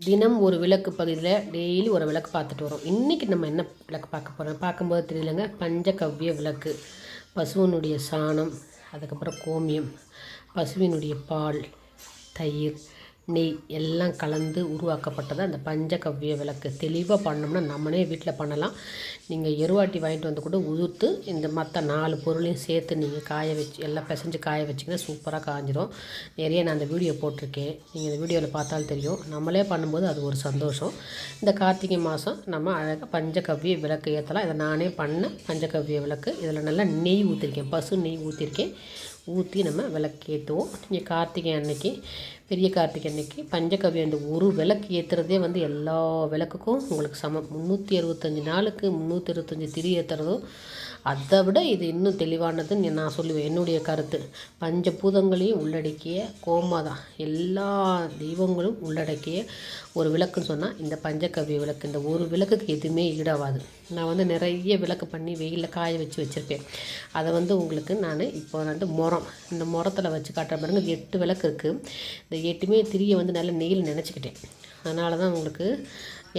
தினம் ஒரு விளக்கு பகுதியில் டெய்லி ஒரு விளக்கு பார்த்துட்டு வரோம். இன்றைக்கி நம்ம என்ன விளக்கு பார்க்க போகிறோம் பார்க்கும்போது தெரியலங்க. பஞ்சகவ்ய விளக்கு. பசுவினுடைய சாணம் அதுக்கப்புறம் கோமியம் பசுவினுடைய பால் தயிர் நெய் எல்லாம் கலந்து உருவாக்கப்பட்டது. அந்த பஞ்சகவ்ய விளக்கு தெளிவாக பண்ணோம்னா நம்மளே வீட்டில் பண்ணலாம். நீங்கள் எருவாட்டி வாங்கிட்டு வந்து கூட உதுர்த்து இந்த மற்ற நாலு பொருளையும் சேர்த்து நீங்கள் காய வச்சு எல்லாம் பிசைஞ்சு காய வச்சிங்கன்னா சூப்பராக காஞ்சிரும். நிறைய நான் அந்த வீடியோ போட்டிருக்கேன். நீங்கள் இந்த வீடியோவில் பார்த்தாலும் தெரியும். நம்மளே பண்ணும்போது அது ஒரு சந்தோஷம். இந்த கார்த்திகை மாதம் நம்ம அழகாக பஞ்சகவ்ய விளக்கு ஏற்றலாம் இதை நானே பண்ண பஞ்சகவ்ய விளக்கு. இதில் நல்லா நெய் ஊற்றிருக்கேன் பசு நெய் ஊற்றிருக்கேன் ஊற்றி நம்ம விளக்கு ஏற்றுவோம் நீங்கள் கார்த்திகை அன்னைக்கு பெரிய கார்த்திகை இன்றைக்கி பஞ்சகவ்யம் இந்த ஒரு விளக்கு ஏற்றுறதே வந்து எல்லா விளக்குக்கும் உங்களுக்கு சமம். முந்நூற்றி அறுபத்தஞ்சி நாளுக்கு முந்நூற்றி அறுபத்தஞ்சி திரி ஏற்றுறதும் அதை விட இது இன்னும் தெளிவானதுன்னு நான் சொல்லுவேன். என்னுடைய கருத்து. பஞ்சபூதங்களையும் உள்ளடக்கிய கோமாதா எல்லா தெய்வங்களும் உள்ளடக்கிய ஒரு விளக்குன்னு சொன்னால் இந்த பஞ்சகவ்ய விளக்கு. இந்த ஒரு விளக்குக்கு எதுவுமே ஈடாகாது நான் வந்து நிறைய விளக்கு பண்ணி வெயிலில் காய வச்சு வச்சுருப்பேன். அதை வந்து உங்களுக்கு நான் இப்போ வந்து முறம் இந்த முறத்தில் வச்சு காட்டுற பாருங்க எட்டு விளக்கு இருக்குது இந்த எட்டுமே திரி திரியை வந்து நல்லா நெய்யில் நினச்சிக்கிட்டேன். அதனால தான் உங்களுக்கு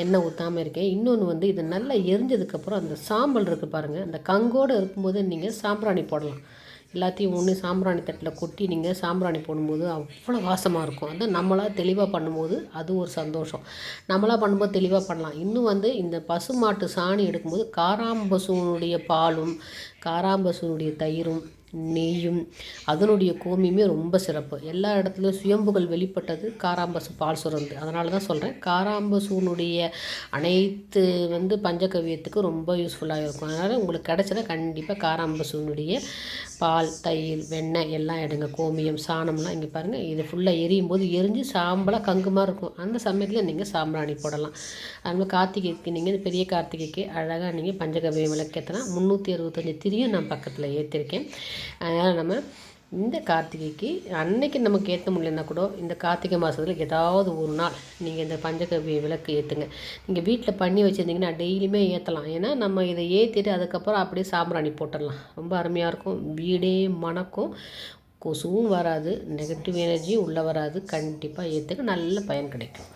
எண்ணெய் ஊற்றாமல் இருக்கேன். இன்னொன்று வந்து இது நல்லா எரிஞ்சதுக்கப்புறம் அந்த சாம்பல் இருக்குது பாருங்கள் அந்த கங்கோடு இருக்கும்போது நீங்கள் சாம்பிராணி போடலாம். எல்லாத்தையும் ஒன்று சாம்பிராணி தட்டில் கொட்டி நீங்கள் சாம்பிராணி போடும்போது அவ்வளோ வாசமாக இருக்கும். அது நம்மளாக தெளிவாக பண்ணும்போது அது ஒரு சந்தோஷம். நம்மளாக பண்ணும்போது தெளிவாக பண்ணலாம். இன்னும் வந்து இந்த பசுமாட்டு சாணி எடுக்கும்போது காராம்பசுனுடைய பாலும் காராம்பசுனுடைய தயிரும் நெய்யும். அதனுடைய கோமியுமே ரொம்ப சிறப்பு. எல்லா இடத்துலையும் சுயம்புகள் வெளிப்பட்டது காராம்பசு பால் சுரந்து. அதனால தான் சொல்கிறேன் காராம்பசூனுடைய அனைத்து வந்து பஞ்சகவியத்துக்கு ரொம்ப யூஸ்ஃபுல்லாக இருக்கும். அதனால் உங்களுக்கு கிடச்சதா கண்டிப்பாக காராம்பசூனுடைய பால் தயிர் வெண்ணெய் எல்லாம் எடுங்க. கோமியம் சாணம்லாம் இங்கே பாருங்கள் இது ஃபுல்லாக எரியும் போது எரிஞ்சு சாம்பலாக கங்குமாக இருக்கும். அந்த சமயத்தில் நீங்கள் சாம்பிராணி போடலாம். அதுமாதிரி கார்த்திகைக்கு நீங்கள் பெரிய கார்த்திகைக்கு அழகாக நீங்கள் பஞ்சகவியம் விளக்கேற்றினா முந்நூற்றி அறுபத்தஞ்சி திரியும் நான் பக்கத்தில் ஏற்றிருக்கேன் அதனால் நம்ம இந்த கார்த்திகைக்கு அன்னைக்கு நமக்கு ஏற்ற முடியலன்னா கூட இந்த கார்த்திகை மாதத்தில் ஏதாவது ஒரு நாள் நீங்கள் இந்த பஞ்சகவி விளக்கு ஏற்றுங்க நீங்கள் வீட்டில் பண்ணி வச்சுருந்தீங்கன்னா டெய்லியுமே ஏற்றலாம் ஏன்னா நம்ம இதை ஏற்றிட்டு அதுக்கப்புறம் அப்படியே சாம்பிராணி போட்டுடலாம். ரொம்ப அருமையாக இருக்கும். வீடே மணக்கும். கொசுவும் வராது. நெகட்டிவ் எனர்ஜியும் உள்ளே வராது. கண்டிப்பாக ஏற்றுக்க நல்ல பயன் கிடைக்கும்.